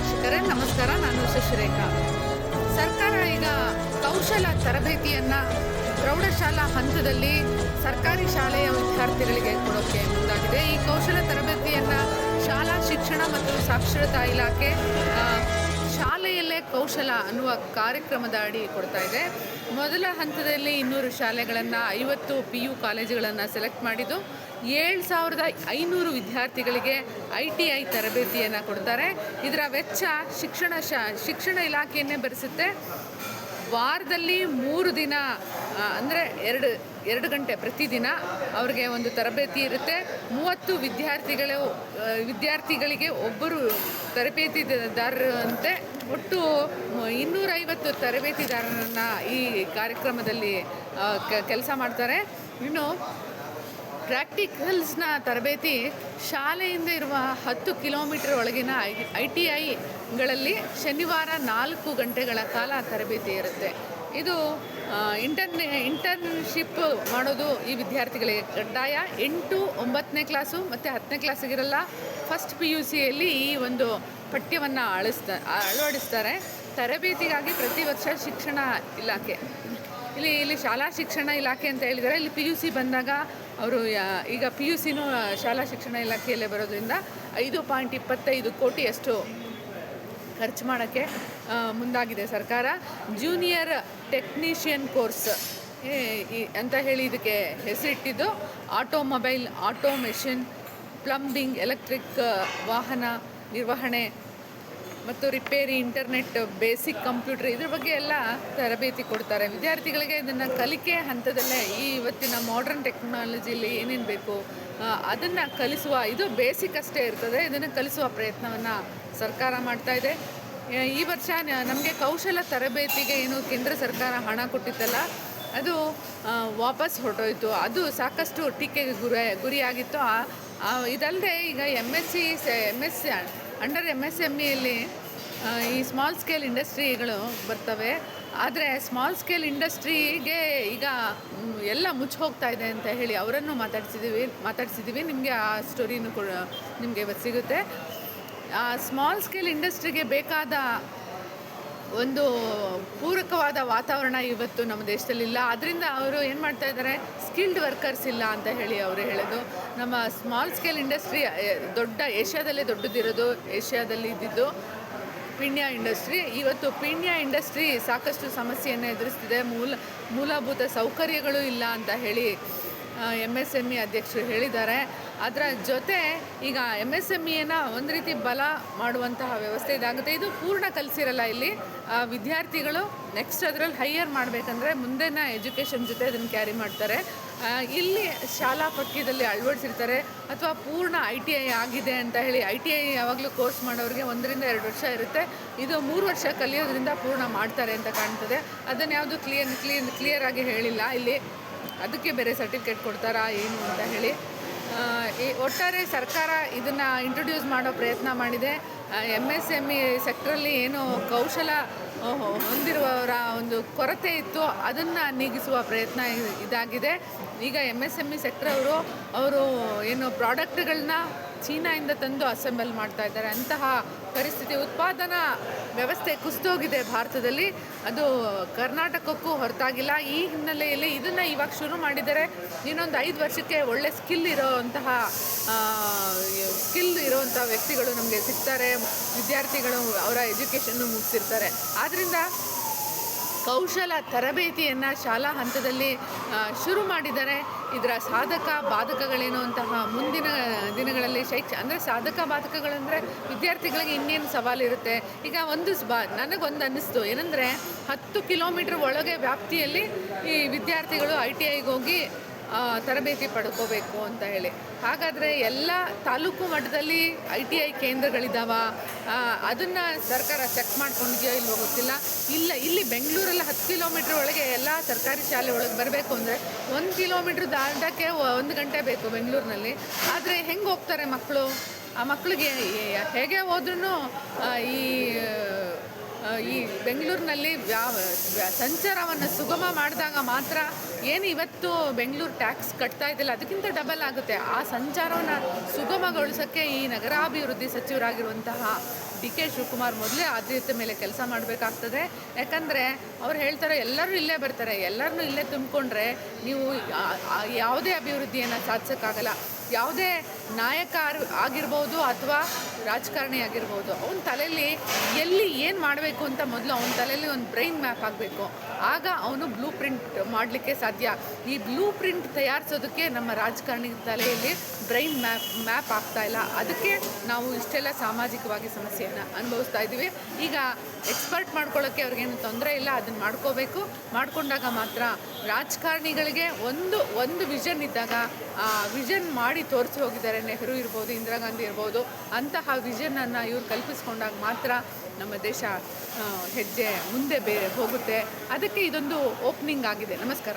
ವೀಕ್ಷಕರೇ, ನಮಸ್ಕಾರ. ನಾನು ಶಶಿರೇಖಾ. ಸರ್ಕಾರ ಈಗ ಕೌಶಲ ತರಬೇತಿಯನ್ನು ಪ್ರೌಢಶಾಲಾ ಹಂತದಲ್ಲಿ ಸರ್ಕಾರಿ ಶಾಲೆಯ ವಿದ್ಯಾರ್ಥಿಗಳಿಗೆ ಕೊಡೋಕ್ಕೆ ಮುಂದಾಗಿದೆ. ಈ ಕೌಶಲ ತರಬೇತಿಯನ್ನು ಶಾಲಾ ಶಿಕ್ಷಣ ಮತ್ತು ಸಾಕ್ಷರತಾ ಇಲಾಖೆ ಕೌಶಲ ಅನ್ನುವ ಕಾರ್ಯಕ್ರಮದ ಅಡಿ ಕೊಡ್ತಾ ಇದೆ. ಮೊದಲ ಹಂತದಲ್ಲಿ ಇನ್ನೂರು ಶಾಲೆಗಳನ್ನು, ಐವತ್ತು ಪಿ ಯು ಕಾಲೇಜುಗಳನ್ನು ಸೆಲೆಕ್ಟ್ ಮಾಡಿದ್ದು ಏಳು ಸಾವಿರದ ಐನೂರು ವಿದ್ಯಾರ್ಥಿಗಳಿಗೆ ಐ ಟಿ ಐ ತರಬೇತಿಯನ್ನು ಕೊಡ್ತಾರೆ. ಇದರ ವೆಚ್ಚ ಶಿಕ್ಷಣ ಶಾ, ಶಿಕ್ಷಣ ಇಲಾಖೆಯನ್ನೇ ಭರಿಸುತ್ತೆ ವಾರದಲ್ಲಿ ಮೂರು ದಿನ ಅಂದರೆ ಎರಡು ಎರಡು ಗಂಟೆ ಪ್ರತಿದಿನ ಅವ್ರಿಗೆ ಒಂದು ತರಬೇತಿ ಇರುತ್ತೆ. ಮೂವತ್ತು ವಿದ್ಯಾರ್ಥಿಗಳು ವಿದ್ಯಾರ್ಥಿಗಳಿಗೆ ಒಬ್ಬರು ತರಬೇತಿದಾರರಂತೆ ಒಟ್ಟು ಇನ್ನೂರೈವತ್ತು ತರಬೇತಿದಾರರನ್ನು ಈ ಕಾರ್ಯಕ್ರಮದಲ್ಲಿ ಕೆಲಸ ಮಾಡ್ತಾರೆ. ಇನ್ನು ಪ್ರಾಕ್ಟಿಕಲ್ಸ್ನ ತರಬೇತಿ ಶಾಲೆಯಿಂದ ಇರುವ ಹತ್ತು ಕಿಲೋಮೀಟರ್ ಒಳಗಿನ ಐ ಐ ಟಿ ಐಗಳಲ್ಲಿ ಶನಿವಾರ ನಾಲ್ಕು ಗಂಟೆಗಳ ಕಾಲ ತರಬೇತಿ ಇರುತ್ತೆ. ಇದು ಇಂಟರ್ನ್ ಇಂಟರ್ನ್ಶಿಪ್ ಮಾಡೋದು ಈ ವಿದ್ಯಾರ್ಥಿಗಳಿಗೆ ಕಡ್ಡಾಯ. ಎಂಟು, ಒಂಬತ್ತನೇ ಕ್ಲಾಸು ಮತ್ತು ಹತ್ತನೇ ಕ್ಲಾಸಿಗಿರಲ್ಲ ಫಸ್ಟ್ ಪಿ ಯು ಸಿಯಲ್ಲಿ ಈ ಒಂದು ಪಠ್ಯವನ್ನು ಅಳಿಸ್ತಾ, ಅಳವಡಿಸ್ತಾರೆ. ತರಬೇತಿಗಾಗಿ ಪ್ರತಿ ವರ್ಷ ಶಿಕ್ಷಣ ಇಲಾಖೆ, ಇಲ್ಲಿ ಇಲ್ಲಿ ಶಾಲಾ ಶಿಕ್ಷಣ ಇಲಾಖೆ ಅಂತ ಹೇಳಿದರೆ ಇಲ್ಲಿ ಪಿ ಯು ಸಿ ಬಂದಾಗ ಅವರು ಈಗ ಪಿ ಯು ಸಿನೂ ಶಾಲಾ ಶಿಕ್ಷಣ ಇಲಾಖೆಯಲ್ಲೇ ಬರೋದ್ರಿಂದ ಐದು ಪಾಯಿಂಟ್ ಇಪ್ಪತ್ತೈದು ಕೋಟಿಯಷ್ಟು ಖರ್ಚು ಮಾಡೋಕ್ಕೆ ಮುಂದಾಗಿದೆ ಸರ್ಕಾರ. ಜೂನಿಯರ್ ಟೆಕ್ನಿಷಿಯನ್ ಕೋರ್ಸ್ ಅಂತ ಹೇಳಿ ಇದಕ್ಕೆ ಹೆಸರಿಟ್ಟಿದ್ದು ಆಟೋಮೊಬೈಲ್ ಆಟೋಮೇಷನ್ ಪ್ಲಂಬಿಂಗ್ ಎಲೆಕ್ಟ್ರಿಕ್ ವಾಹನ ನಿರ್ವಹಣೆ ಮತ್ತು ರಿಪೇರಿ ಇಂಟರ್ನೆಟ್ ಬೇಸಿಕ್ ಕಂಪ್ಯೂಟರ್ ಇದ್ರ ಬಗ್ಗೆ ಎಲ್ಲ ತರಬೇತಿ ಕೊಡ್ತಾರೆ. ವಿದ್ಯಾರ್ಥಿಗಳಿಗೆ ಇದನ್ನು ಕಲಿಕೆ ಹಂತದಲ್ಲೇ ಈ ಇವತ್ತಿನ ಮಾಡ್ರನ್ ಟೆಕ್ನಾಲಜಿಲಿ ಏನೇನು ಬೇಕು ಅದನ್ನು ಕಲಿಸುವ, ಇದು ಬೇಸಿಕ್ ಅಷ್ಟೇ ಇರ್ತದೆ. ಇದನ್ನು ಕಲಿಸುವ ಪ್ರಯತ್ನವನ್ನು ಸರ್ಕಾರ ಮಾಡ್ತಾ ಇದೆ. ಈ ವರ್ಷ ನಮಗೆ ಕೌಶಲ ತರಬೇತಿಗೆ ಏನು ಕೇಂದ್ರ ಸರ್ಕಾರ ಹಣ ಕೊಟ್ಟಿತ್ತಲ್ಲ, ಅದು ವಾಪಸ್ ಹೊರಟೋಯ್ತು. ಅದು ಸಾಕಷ್ಟು ಟೀಕೆಗೆ ಗುರಿ, ಗುರಿಯಾಗಿತ್ತು. ಇದಲ್ಲದೆ ಈಗ M S C M S under M S M ಇಯಲ್ಲಿ ಈ ಸ್ಮಾಲ್ ಸ್ಕೇಲ್ ಇಂಡಸ್ಟ್ರಿಗಳು ಬರ್ತವೆ. ಆದರೆ ಸ್ಮಾಲ್ ಸ್ಕೇಲ್ ಇಂಡಸ್ಟ್ರಿಗೆ ಈಗ ಎಲ್ಲ ಮುಚ್ಚಿ ಹೋಗ್ತಾ ಇದೆ ಅಂತ ಹೇಳಿ ಅವರನ್ನು ಮಾತಾಡ್ಸಿದ್ದೀವಿ ಮಾತಾಡ್ಸಿದ್ದೀವಿ ನಿಮಗೆ ಆ ಸ್ಟೋರಿನೂ ಕೂಡ, ನಿಮಗೆ ಇವತ್ತು ಸಿಗುತ್ತೆ. ಸ್ಮಾಲ್ ಸ್ಕೇಲ್ ಇಂಡಸ್ಟ್ರಿಗೆ ಬೇಕಾದ ಒಂದು ಪೂರಕವಾದ ವಾತಾವರಣ ಇವತ್ತು ನಮ್ಮ ದೇಶದಲ್ಲಿ ಇಲ್ಲ. ಅದರಿಂದ ಅವರು ಏನು ಮಾಡ್ತಾ ಇದ್ದಾರೆ? ಸ್ಕಿಲ್ಡ್ ವರ್ಕರ್ಸ್ ಇಲ್ಲ ಅಂತ ಹೇಳಿ ಅವರು ಹೇಳೋದು. ನಮ್ಮ ಸ್ಮಾಲ್ ಸ್ಕೇಲ್ ಇಂಡಸ್ಟ್ರಿ ದೊಡ್ಡ ಏಷ್ಯಾದಲ್ಲೇ ದೊಡ್ಡದಿರೋದು, ಏಷ್ಯಾದಲ್ಲಿ ಇದ್ದಿದ್ದು ಪಿಣ್ಯ ಇಂಡಸ್ಟ್ರಿ ಇವತ್ತು ಪಿಣ್ಯ ಇಂಡಸ್ಟ್ರಿ ಸಾಕಷ್ಟು ಸಮಸ್ಯೆಯನ್ನು ಎದುರಿಸ್ತಿದೆ. ಮೂಲ, ಮೂಲಭೂತ ಸೌಕರ್ಯಗಳು ಇಲ್ಲ ಅಂತ ಹೇಳಿ ಎಂ ಎಸ್ ಎಂ ಇ ಅಧ್ಯಕ್ಷರು ಹೇಳಿದ್ದಾರೆ. ಅದರ ಜೊತೆ ಈಗ ಎಂ ಎಸ್ ಎಂ ಇಯನ್ನು ಒಂದು ರೀತಿ ಬಲ ಮಾಡುವಂತಹ ವ್ಯವಸ್ಥೆ ಇದಾಗುತ್ತೆ. ಇದು ಪೂರ್ಣ ಕಲಿಸಿರಲ್ಲ ಇಲ್ಲಿ. ವಿದ್ಯಾರ್ಥಿಗಳು ನೆಕ್ಸ್ಟ್ ಅದರಲ್ಲಿ ಹೈಯರ್ ಮಾಡಬೇಕಂದ್ರೆ ಮುಂದಿನ ಎಜುಕೇಷನ್ ಜೊತೆ ಅದನ್ನು ಕ್ಯಾರಿ ಮಾಡ್ತಾರೆ. ಇಲ್ಲಿ ಶಾಲಾ ಪಠ್ಯದಲ್ಲಿ ಅಳವಡಿಸಿರ್ತಾರೆ ಅಥವಾ ಪೂರ್ಣ ಐ ಟಿ ಐ ಆಗಿದೆ ಅಂತ ಹೇಳಿ ಐ ಟಿ ಐ ಯಾವಾಗಲೂ ಕೋರ್ಸ್ ಮಾಡೋರಿಗೆ ಒಂದರಿಂದ ಎರಡು ವರ್ಷ ಇರುತ್ತೆ. ಇದು ಮೂರು ವರ್ಷ ಕಲಿಯೋದ್ರಿಂದ ಪೂರ್ಣ ಮಾಡ್ತಾರೆ ಅಂತ ಕಾಣ್ತದೆ. ಅದನ್ನು ಯಾವುದು ಕ್ಲಿಯರ್ ಕ್ಲಿಯರ್ ಕ್ಲಿಯರ್ ಆಗಿ ಹೇಳಿಲ್ಲ. ಇಲ್ಲಿ ಅದಕ್ಕೆ ಬೇರೆ ಸರ್ಟಿಫಿಕೇಟ್ ಕೊಡ್ತಾರಾ ಏನು ಅಂತ ಹೇಳಿ. ಈ ಒಟ್ಟಾರೆ ಸರ್ಕಾರ ಇದನ್ನು ಇಂಟ್ರೊಡ್ಯೂಸ್ ಮಾಡೋ ಪ್ರಯತ್ನ ಮಾಡಿದೆ. ಎಂ ಎಸ್ ಎಂ ಇ ಸೆಕ್ಟ್ರಲ್ಲಿ ಏನು ಕೌಶಲ ಹೊಂದಿರುವವರ ಒಂದು ಕೊರತೆ ಇತ್ತು, ಅದನ್ನು ನೀಗಿಸುವ ಪ್ರಯತ್ನ ಇದಾಗಿದೆ. ಈಗ M S M E sector ಅವರು ಅವರು ಏನು ಪ್ರಾಡಕ್ಟ್ಗಳನ್ನ ಚೀನಾಯಿಂದ ತಂದು ಅಸೆಂಬಲ್ ಮಾಡ್ತಾ ಇದ್ದಾರೆ. ಅಂತಹ ಪರಿಸ್ಥಿತಿ ಉತ್ಪಾದನಾ ವ್ಯವಸ್ಥೆ ಕುಸಿದೋಗಿದೆ ಭಾರತದಲ್ಲಿ. ಅದು ಕರ್ನಾಟಕಕ್ಕೂ ಹೊರತಾಗಿಲ್ಲ. ಈ ಹಿನ್ನೆಲೆಯಲ್ಲಿ ಇದನ್ನು ಇವಾಗ ಶುರು ಮಾಡಿದರೆ ಇನ್ನೊಂದು ಐದು ವರ್ಷಕ್ಕೆ ಒಳ್ಳೆ ಸ್ಕಿಲ್ ಇರೋವಂತಹ ಸ್ಕಿಲ್ ಇರೋವಂಥ ವ್ಯಕ್ತಿಗಳು ನಮಗೆ ಸಿಗ್ತಾರೆ. ವಿದ್ಯಾರ್ಥಿಗಳು ಅವರ ಎಜುಕೇಷನ್ನು ಮುಗಿಸಿರ್ತಾರೆ. ಆದ್ದರಿಂದ ಕೌಶಲ ತರಬೇತಿಯನ್ನು ಶಾಲಾ ಹಂತದಲ್ಲಿ ಶುರು ಮಾಡಿದ್ದಾರೆ ಇದರ ಸಾಧಕ ಬಾಧಕಗಳೇನು ಅಂತಹ ಮುಂದಿನ ದಿನಗಳಲ್ಲಿ ಶೈಕ್ಷ, ಅಂದರೆ ಸಾಧಕ ಬಾಧಕಗಳಂದರೆ ವಿದ್ಯಾರ್ಥಿಗಳಿಗೆ ಇನ್ನೇನು ಸವಾಲಿರುತ್ತೆ ಈಗ ಒಂದು ಬಾ, ನನಗೊಂದು ಅನ್ನಿಸ್ತು. ಏನಂದರೆ ಹತ್ತು ಕಿಲೋಮೀಟ್ರ್ ಒಳಗೆ ವ್ಯಾಪ್ತಿಯಲ್ಲಿ ಈ ವಿದ್ಯಾರ್ಥಿಗಳು ಐ ಟಿ ಐಗೆ ಹೋಗಿ ತರಬೇತಿ ಪಡ್ಕೋಬೇಕು ಅಂತ ಹೇಳಿ. ಹಾಗಾದರೆ ಎಲ್ಲ ತಾಲೂಕು ಮಟ್ಟದಲ್ಲಿ ಐ ಟಿ ಐ ಕೇಂದ್ರಗಳಿದ್ದಾವ ಅದನ್ನು ಸರ್ಕಾರ ಚೆಕ್ ಮಾಡ್ಕೊಂಡಿದೆಯೋ ಇಲ್ವೋ ಗೊತ್ತಿಲ್ಲ. ಇಲ್ಲ, ಇಲ್ಲಿ ಬೆಂಗಳೂರಲ್ಲಿ ಹತ್ತು ಕಿಲೋಮೀಟ್ರ್ ಒಳಗೆ ಎಲ್ಲ ಸರ್ಕಾರಿ ಶಾಲೆ ಒಳಗೆ ಬರಬೇಕು ಅಂದರೆ ಒಂದು ಕಿಲೋಮೀಟ್ರ್ ದಾಟಕ್ಕೆ ಒಂದು ಗಂಟೆ ಬೇಕು ಬೆಂಗಳೂರಿನಲ್ಲಿ. ಆದರೆ ಹೆಂಗೆ ಹೋಗ್ತಾರೆ ಮಕ್ಕಳು ಆ ಮಕ್ಕಳಿಗೆ ಹೇಗೆ ಹೋದ್ರೂ ಈ ಈ ಬೆಂಗಳೂರಿನಲ್ಲಿ ವ್ಯಾವ ಸಂಚಾರವನ್ನು ಸುಗಮ ಮಾಡಿದಾಗ ಮಾತ್ರ ಏನು ಇವತ್ತು ಬೆಂಗಳೂರು ಟ್ಯಾಕ್ಸ್ ಕಟ್ತಾ ಇದ್ದಿಲ್ಲ. ಅದಕ್ಕಿಂತ ಡಬಲ್ ಆಗುತ್ತೆ. ಆ ಸಂಚಾರವನ್ನು ಸುಗಮಗೊಳಿಸೋಕ್ಕೆ ಈ ನಗರಾಭಿವೃದ್ಧಿ ಸಚಿವರಾಗಿರುವಂತಹ ಡಿ ಕೆ ಶಿವಕುಮಾರ್ ಮೊದಲೇ ಆದ್ಯತೆ ಮೇಲೆ ಕೆಲಸ ಮಾಡಬೇಕಾಗ್ತದೆ. ಯಾಕಂದರೆ ಅವ್ರು ಹೇಳ್ತಾರೆ, ಎಲ್ಲರೂ ಇಲ್ಲೇ ಬರ್ತಾರೆ. ಎಲ್ಲರನ್ನೂ ಇಲ್ಲೇ ತುಂಬಿಕೊಂಡ್ರೆ ನೀವು ಯಾವುದೇ ಅಭಿವೃದ್ಧಿಯನ್ನು ಸಾಧಿಸೋಕ್ಕಾಗಲ್ಲ. ಯಾವುದೇ ನಾಯಕ ಆಗಿರ್ಬೋದು ಅಥವಾ ರಾಜಕಾರಣಿ ಆಗಿರ್ಬೋದು, ಅವನ ತಲೆಯಲ್ಲಿ ಎಲ್ಲಿ ಏನು ಮಾಡಬೇಕು ಅಂತ ಮೊದಲು ಅವನ ತಲೆಯಲ್ಲಿ ಒಂದು ಬ್ರೈನ್ ಮ್ಯಾಪ್ ಆಗಬೇಕು. ಆಗ ಅವನು ಬ್ಲೂ ಪ್ರಿಂಟ್ ಮಾಡಲಿಕ್ಕೆ ಸಾಧ್ಯ. ಈ ಬ್ಲೂ ಪ್ರಿಂಟ್ ತಯಾರಿಸೋದಕ್ಕೆ ನಮ್ಮ ರಾಜಕಾರಣಿ ತಲೆಯಲ್ಲಿ ಬ್ರೈನ್ ಮ್ಯಾಪ್ ಮ್ಯಾಪ್ ಆಗ್ತಾ ಇಲ್ಲ. ಅದಕ್ಕೆ ನಾವು ಇಷ್ಟೆಲ್ಲ ಸಾಮಾಜಿಕವಾಗಿ ಸಮಸ್ಯೆಯನ್ನು ಅನುಭವಿಸ್ತಾ ಇದ್ದೀವಿ. ಈಗ ಎಕ್ಸ್ಪರ್ಟ್ ಮಾಡ್ಕೊಳ್ಳೋಕ್ಕೆ ಅವ್ರಿಗೇನು ತೊಂದರೆ ಇಲ್ಲ ಅದನ್ನು ಮಾಡ್ಕೋಬೇಕು. ಮಾಡಿಕೊಂಡಾಗ ಮಾತ್ರ ರಾಜಕಾರಣಿಗಳಿಗೆ ಒಂದು ಒಂದು ವಿಷನ್ ಇದ್ದಾಗ, ಆ ವಿಷನ್ ಮಾಡಿ ತೋರಿಸಿ ಹೋಗಿದ್ದಾರೆ ನೆಹರು ಇರ್ಬೋದು, ಇಂದಿರಾ ಗಾಂಧಿ ಇರ್ಬೋದು, ಅಂತಹ ವಿಷನನ್ನು ಇವ್ರು ಕಲ್ಪಿಸ್ಕೊಂಡಾಗ ಮಾತ್ರ ನಮ್ಮ ದೇಶ ಹೆಜ್ಜೆ ಮುಂದೆ ಬೇ, ಹೋಗುತ್ತೆ. ಅದಕ್ಕೆ ಇದೊಂದು ಓಪನಿಂಗ್ ಆಗಿದೆ. ನಮಸ್ಕಾರ.